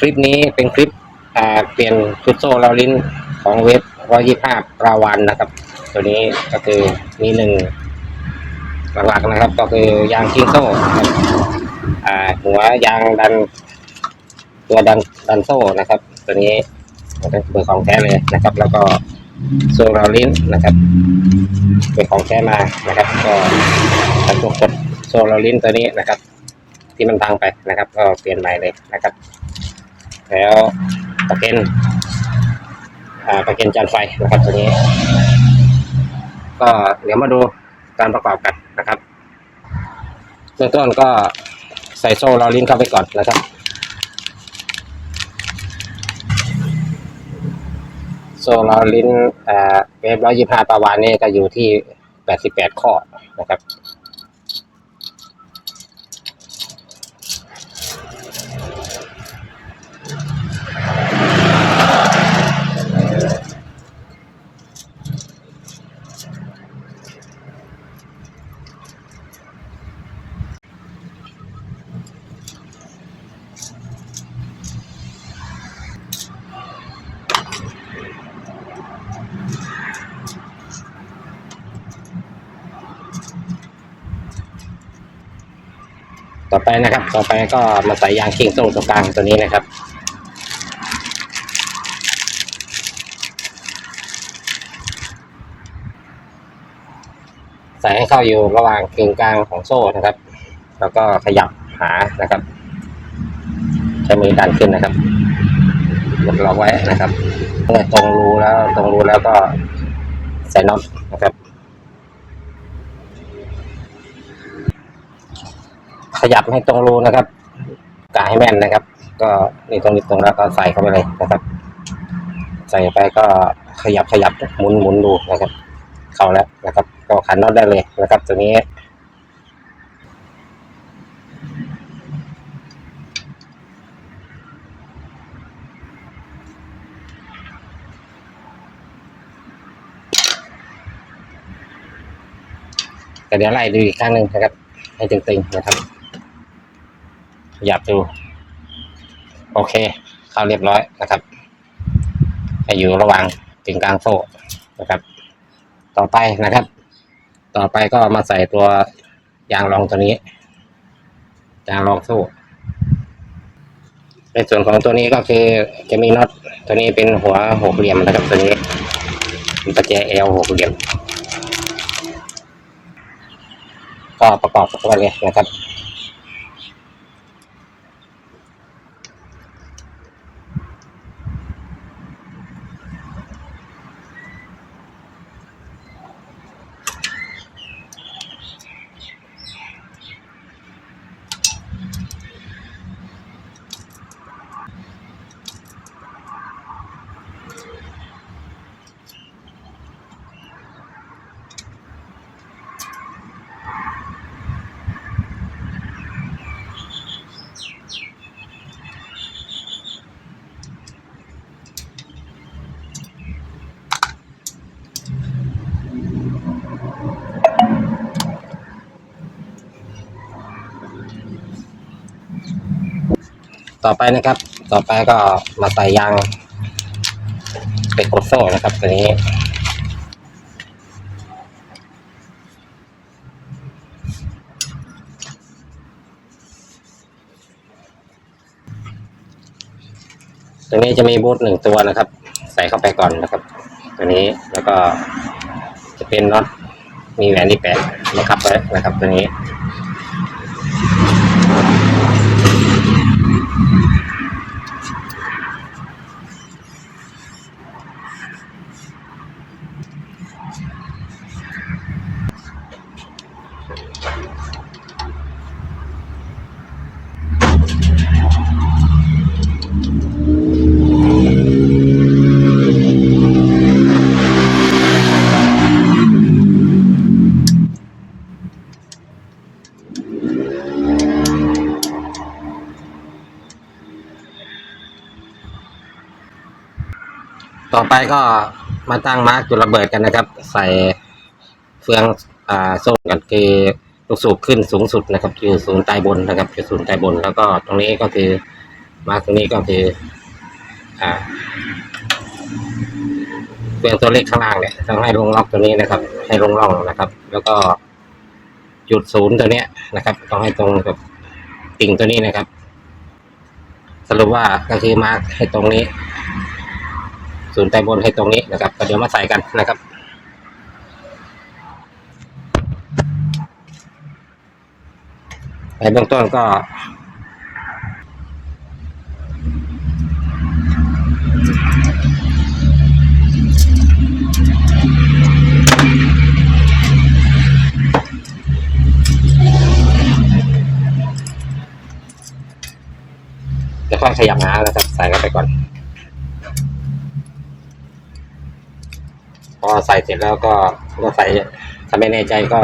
คลิปนี้เป็นคลิปเปลี่ยนชุดโซ่เราลิ้นของเว็บร้อยยี่ห้าปราวันนะครับ ตัวนี้ก็คือมีหนึ่งหลักๆนะครับ ก็คือยางคิงโซ่นะครับอ่าหัวยางดัน ตัวดันดันโซ่นะครับ ตัวนี้เป็นเบอร์ของแท้เลยนะครับ แล้วก็โซ่เราลิ้นนะครับ เป็นของแท้มานะครับ ก็ตัวกดโซ่เราลิ้นตัวนี้นะครับ ที่มันพังไปนะครับ ก็เปลี่ยนใหม่เลยนะครับ แล้วประเกนอ่าประเกนจานไฟนะครับตัวนี้ ก็เดี๋ยวมาดูการประกอบกันนะครับเบื้องต้นก็ใส่โซ่เราลิ้นเข้าไปก่อนนะครับ โซลาร์ลิ้นอ่าเวฟร้อยยี่ห้าประวานนี่ก็อยู่ที่แปดสิบแปดข้อนะครับ ต่อไปนะครับ ต่อไปก็มาใส่ยางคิงโซ่ตรงกลางตัวนี้นะครับใส่ให้เข้าอยู่ระหว่างกึ่งกลางของโซ่นะครับ แล้วก็ขยับหานะครับ ใช้มือดันขึ้นนะครับกดล็อกไว้นะครับเมื่อตรงรูแล้วตรงรูแล้วก็ใส่น็อตนะครับ ขยับให้ตรงรูนะครับกะให้แม่นนะครับ ก็นี่ตรงนี้ตรงแล้วก็ใส่เข้าไปเลยนะครับ ใส่ไปก็ขยับขยับหมุนหมุนดูนะครับ เข้าแล้วนะครับ ก็ขันน็อตได้เลยนะครับตัวนี้แต่เดี๋ยวไล่ดูอีกครั้งหนึ่งนะครับ ให้ตึงๆนะครับ ขยับดู โอเค เข้าเรียบร้อยนะครับให้อยู่ระหว่างถึงกลางโซ่นะครับ ต่อไปนะครับ ต่อไปก็มาใส่ตัวยางรองตัวนี้ ยางรองโซ่ในส่วนของตัวนี้ก็คือจะมีน็อตตัวนี้เป็นหัวหกเหลี่ยมนะครับตัวนี้เป็นประแจเอลหกเหลี่ยม ก็ประกอบเข้าไปเลยนะครับ ต่อไปนะครับ ต่อไปก็มาใส่ยางเป็นกดโซ่นะครับตัวนี้ตัวนี้จะมีบูทหนึ่งตัวนะครับ ใส่เข้าไปก่อนนะครับตัวนี้แล้วก็จะเป็นน็อตมีแหวนที่แปดนะครับไว้นะครับตัวนี้ ต่อไปก็มาตั้งมาร์กจุดระเบิดกันนะครับ ใส่เฟืองอ่าโซ่กันคือลูกสูบขึ้นสูงสุดนะครับ คือศูนย์ใต้บนนะครับ คือศูนย์ใต้บน แล้วก็ตรงนี้ก็คือมาร์กตรงนี้ก็คืออ่าเปลี่ยนตัวเลขข้างล่างเนี่ยต้องให้ลงล็อกตัวนี้นะครับ ให้ลงร่องนะครับ แล้วก็จุดศูนย์ตัวเนี้ยนะครับต้องให้ตรงกับติ่งตัวนี้นะครับ สรุปว่าก็คือมาร์กให้ตรงนี้ ศูนย์ใต้บนให้ตรงนี้นะครับก็เดี๋ยวมาใส่กันนะครับในเบื้องต้นก็จะค่อยขยับหาแล้วครับใส่เข้าไปก่อน อใส่เสร็จแล้วก็ก็ใส่ถ้าไม่แน่ใจก็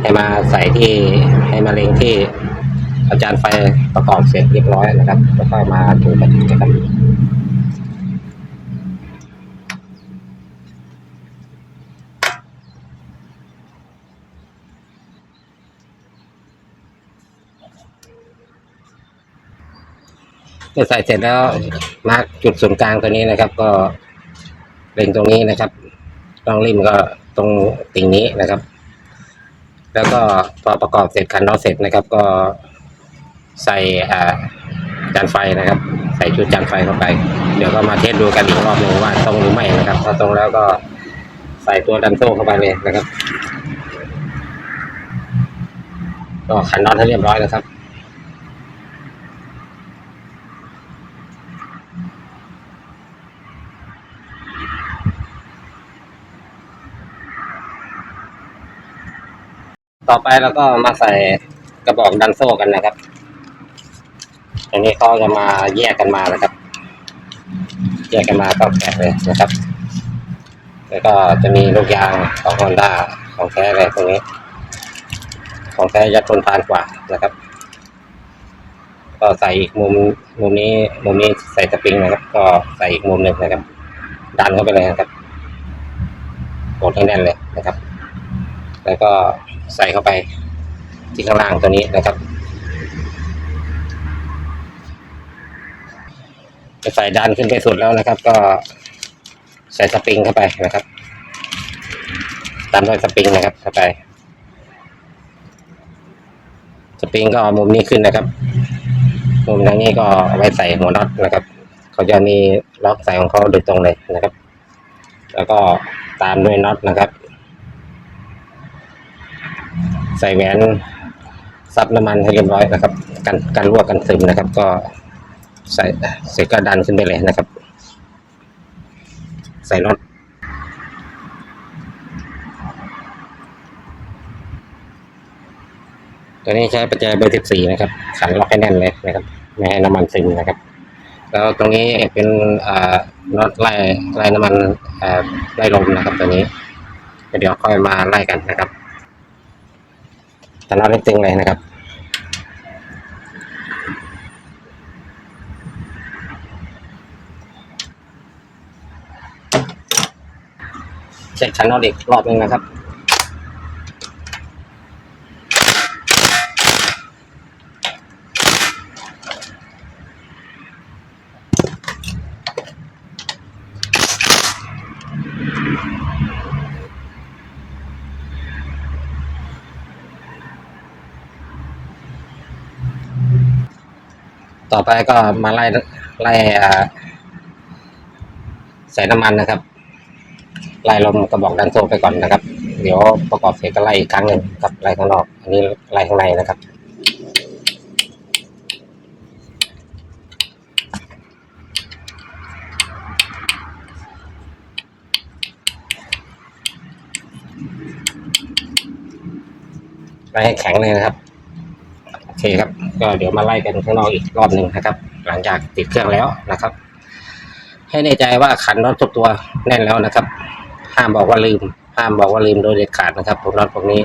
ให้มาใส่ที่ให้มาเล็งที่อาจารย์ไฟประกอบเสร็จเรียบร้อยนะครับ แล้วก็มาดูกันนะครับเมื่อใส่เสร็จแล้วมาร์กจุดศูนย์กลางตัวนี้นะครับ ก็เล็งตรงนี้นะครับ ต้องริมก็ตรงติ่งนี้นะครับ แล้วก็พอประกอบเสร็จคันน็อตเสร็จนะครับ ก็ใส่อ่าจานไฟนะครับ ใส่ชุดจานไฟเข้าไป เดี๋ยวก็มาเทสดูกันอีกรอบหนึ่งว่าตรงหรือไม่นะครับ ถ้าตรงแล้วก็ใส่ตัวดันโซ่เข้าไปเลยนะครับ ก็ขันน็อตให้เรียบร้อยนะครับ ต่อไปเราก็มาใส่กระบอกดันโซ่กันนะครับ อันนี้เขาจะมาแยกกันมานะครับ แยกกันมาก็แกะเลยนะครับ แล้วก็จะมีลูกยางของฮอนด้าของแท้อะไรตรงนี้ ของแท้จะทนทานกว่านะครับ ก็ใส่อีกมุมมุมนี้มุมนี้ใส่สปริงนะครับ ก็ใส่อีกมุมหนึ่งนะครับ ดันเข้าไปเลยนะครับกดให้แน่นเลยนะครับ แล้วก็ ใส่เข้าไปที่ข้างล่างตัวนี้นะครับจะใส่ดันขึ้นไปสุดแล้วนะครับ ก็ใส่สปริงเข้าไปนะครับ ตามด้วยสปริงนะครับเข้าไป สปริงก็เอามุมนี้ขึ้นนะครับ มุมทางนี้ก็ไว้ใส่หัวน็อตนะครับ เขาจะมีล็อกใส่ของเขาโดยตรงเลยนะครับ แล้วก็ตามด้วยน็อตนะครับ ใส่แหวนซับน้ำมันให้เรียบร้อยนะครับ กันกันรั่วกันซึมนะครับ ก็ใส่เสร็จก็ดันขึ้นไปเลยนะครับ ใส่น็อตตัวนี้ใช้ประแจเบอร์สิบสี่นะครับขันล็อกให้แน่นเลยนะครับ ไม่ให้น้ำมันซึมนะครับ แล้วตรงนี้เป็นอ่าน็อตไล่ไล่น้ำมันอ่าไล่ลมนะครับ ตัวนี้เดี๋ยวค่อยมาไล่กันนะครับ ตลาดไม่ตึงเลยนะครับเช็คชั้นน็อตอีกรอบหนึงนะครับ ต่อไปก็มาไล่ไล่ใส่น้ำมันนะครับไล่ลมกระบอกดันโซ่ไปก่อนนะครับ เดี๋ยวประกอบเสร็จก็ไล่อีกครั้งหนึ่งครับไล่ข้างนอก อันนี้ไล่ข้างในนะครับไล่ให้แข็งเลยนะครับ เคครับ ก็เดี๋ยวมาไล่กันข้างนอกอีกรอบหนึ่งนะครับ หลังจากติดเครื่องแล้วนะครับ ให้แน่ใจว่าขันน็อตทุกตัวแน่นแล้วนะครับ ห้ามบอกว่าลืม ห้ามบอกว่าลืมโดยเด็ดขาดนะครับผมน็อตพวกนี้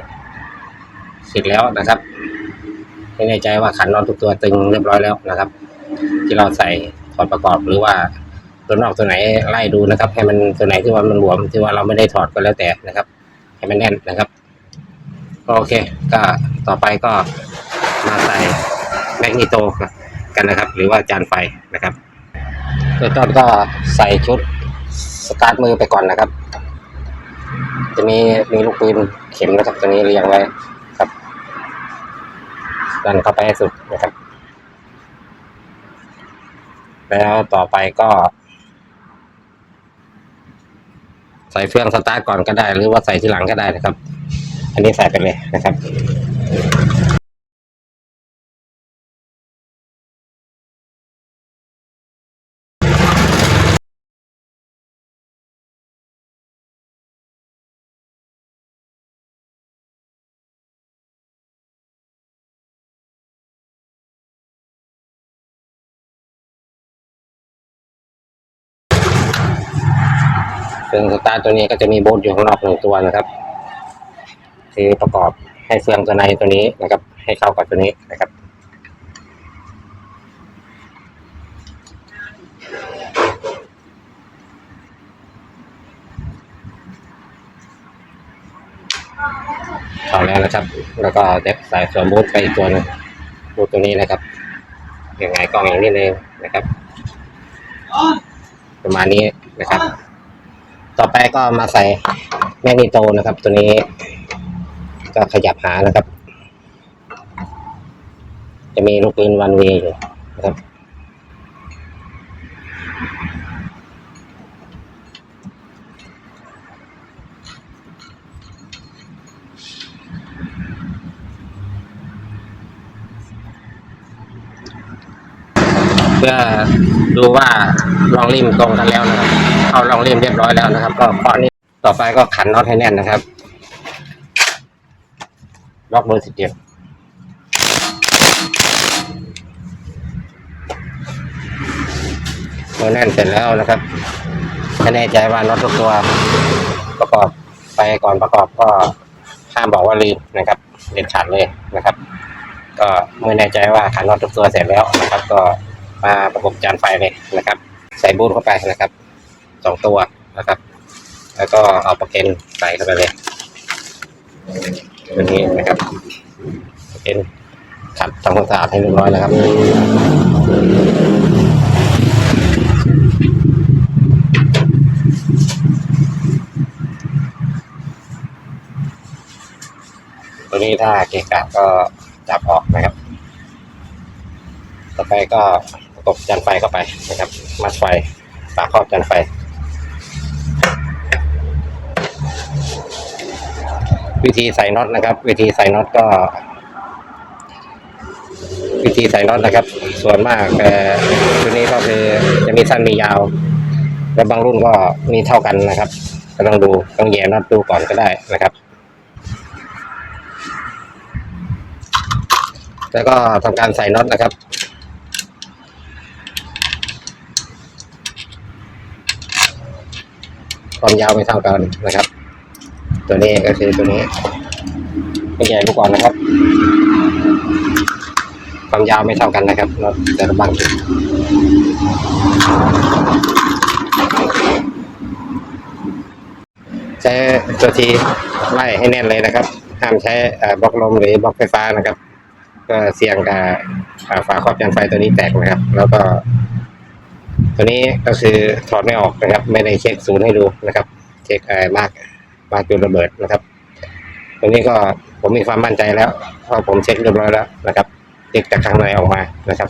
เสร็จแล้วนะครับ ให้แน่ใจว่าขันน็อตทุกตัวตึงเรียบร้อยแล้วนะครับ ที่เราใส่ถอดประกอบหรือว่าตัวนอกตัวไหนไล่ดูนะครับ ให้มันตัวไหนที่ว่ามันหลวมที่ว่าเราไม่ได้ถอดก็แล้วแต่นะครับ ให้มันแน่นนะครับโอเค ก็ต่อไปก็ มาใส่แมกนีโตกันนะครับ หรือว่าจานไฟนะครับเบื้องต้นก็ใส่ชุดสตาร์ทมือไปก่อนนะครับ จะมีมีลูกปืนเข็มนะครับตัวนี้เรียงไว้ครับดันเข้าไปให้สุดนะครับ แล้วต่อไปก็ ใส่เฟืองสตาร์ทก่อนก็ได้ หรือว่าใส่ทีหลังก็ได้นะครับ อันนี้ใส่ไปเลยนะครับ เฟืองสตาร์ตัวนี้ก็จะมีโบทอยู่ข้างนอกหนึ่งตัวนะครับคือประกอบให้เฟืองตัวในตัวนี้นะครับ ให้เข้ากับตัวนี้นะครับเข้าแล้วนะครับ แล้วก็เด็บสายส่วนบูทไปอีกตัวนึงบูทตัวนี้นะครับยังไงกล้องอย่างนี้เลยนะครับ ประมาณนี้นะครับ ต่อไปก็มาใส่แมกนีโตนะครับ ตัวนี้ ก็ขยับหานะครับ จะมีลูกปืนวันเวอยู่นะครับเพื่อดูว่าลองริมตรงกันแล้วนะครับ เอาลองริมเรียบร้อยแล้วนะครับ ก็ข้อนี้ต่อไปก็ขันน็อตให้แน่นนะครับล็อกเบอร์สิบเจ็ดเมื่อแน่นเสร็จแล้วนะครับไม่แน่ใจว่าน็อตทุกตัวประกอบไปก่อนประกอบก็ห้ามบอกว่าลืมนะครับเด็ดขาดเลยนะครับ ก็เมื่อแน่ใจว่าขันน็อตทุกตัวเสร็จแล้วนะครับ ก็มาประกบจานไฟเลยนะครับ ใส่บูทเข้าไปนะครับ สองตัวนะครับ แล้วก็เอาปลั๊กเกนใส่เข้าไปเลยตัวนี้นะครับปลั๊กเกนขัดทำความสะอาดให้เรียบร้อยแล้วครับตัวนี้ถ้าเกะกะก็จับออกนะครับ ต่อไปก็ประกบจานไฟเข้าไปนะครับ มัดไฟฝากครอบจานไฟ วิธีใส่น็อตนะครับ วิธีใส่น็อตก็ วิธีใส่น็อตนะครับ ส่วนมากเอ่อตัวนี้ก็คือจะมีสั้นมียาว แล้วบางรุ่นก็มีเท่ากันนะครับ ก็ต้องดูต้องแย่น็อตดูก่อนก็ได้นะครับ แล้วก็ทำการใส่น็อตนะครับความยาวไม่เท่ากันนะครับ ตัวนี้ก็คือตัวนี้ไม่ใหญ่ลูก่อนนะครับ ความยาวไม่เท่ากันนะครับน็อตแต่ละบางจุดใช้ตัวทีไล่ให้แน่นเลยนะครับห้ามใช้บล็อกลมหรือบล็อกไฟฟ้านะครับ ก็เสี่ยงกับฝาครอบจานไฟตัวนี้แตกนะครับ แล้วก็ ตัวนี้ก็คือถอดไม่ออกนะครับ ไม่ได้เช็คศูนย์ให้ดูนะครับ เช็คเอ่มาก มาจุดระเบิดนะครับตัวนี้ก็ผมมีความมั่นใจแล้วเพราะผมเช็คเรียบร้อยแล้วนะครับเช็คจากข้างในออกมานะครับ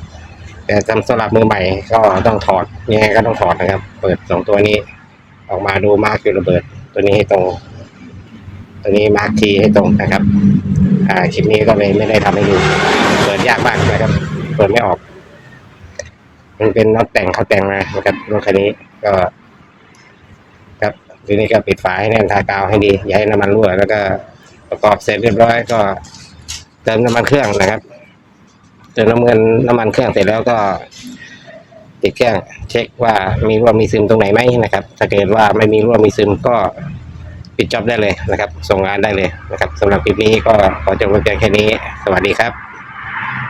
แต่สำหรับมือใหม่ก็ต้องถอดยังไงก็ต้องถอดนะครับ เปิดสองตัวนี้ ออกมาดูมาร์กจุดระเบิด ตัวนี้ให้ตรง ตัวนี้มาร์กทีให้ตรงนะครับอ่าคลิปนี้ก็เลยไม่ได้ทำให้ดูเปิดยากมากนะครับ เปิดไม่ออก มันเป็นน็อตแต่งเขาแต่งมานะครับรถคันนี้ก็ ทีนี้ก็ปิดฝาให้แน่นทากาวให้ดี อย่าให้น้ำมันรั่ว แล้วก็ประกอบเสร็จเรียบร้อยก็ เติมน้ำมันเครื่องนะครับ เติมน้ำเงินน้ำมันเครื่องเสร็จแล้วก็ติดเครื่องเช็คว่ามีรั่วมีซึมตรงไหนไหมนะครับ ถ้าเกิดว่าไม่มีรั่วมีซึมก็ปิดจ็อบได้เลยนะครับ ส่งงานได้เลยนะครับสำหรับคลิปนี้ก็ขอจบไว้เพียงแค่นี้ สวัสดีครับ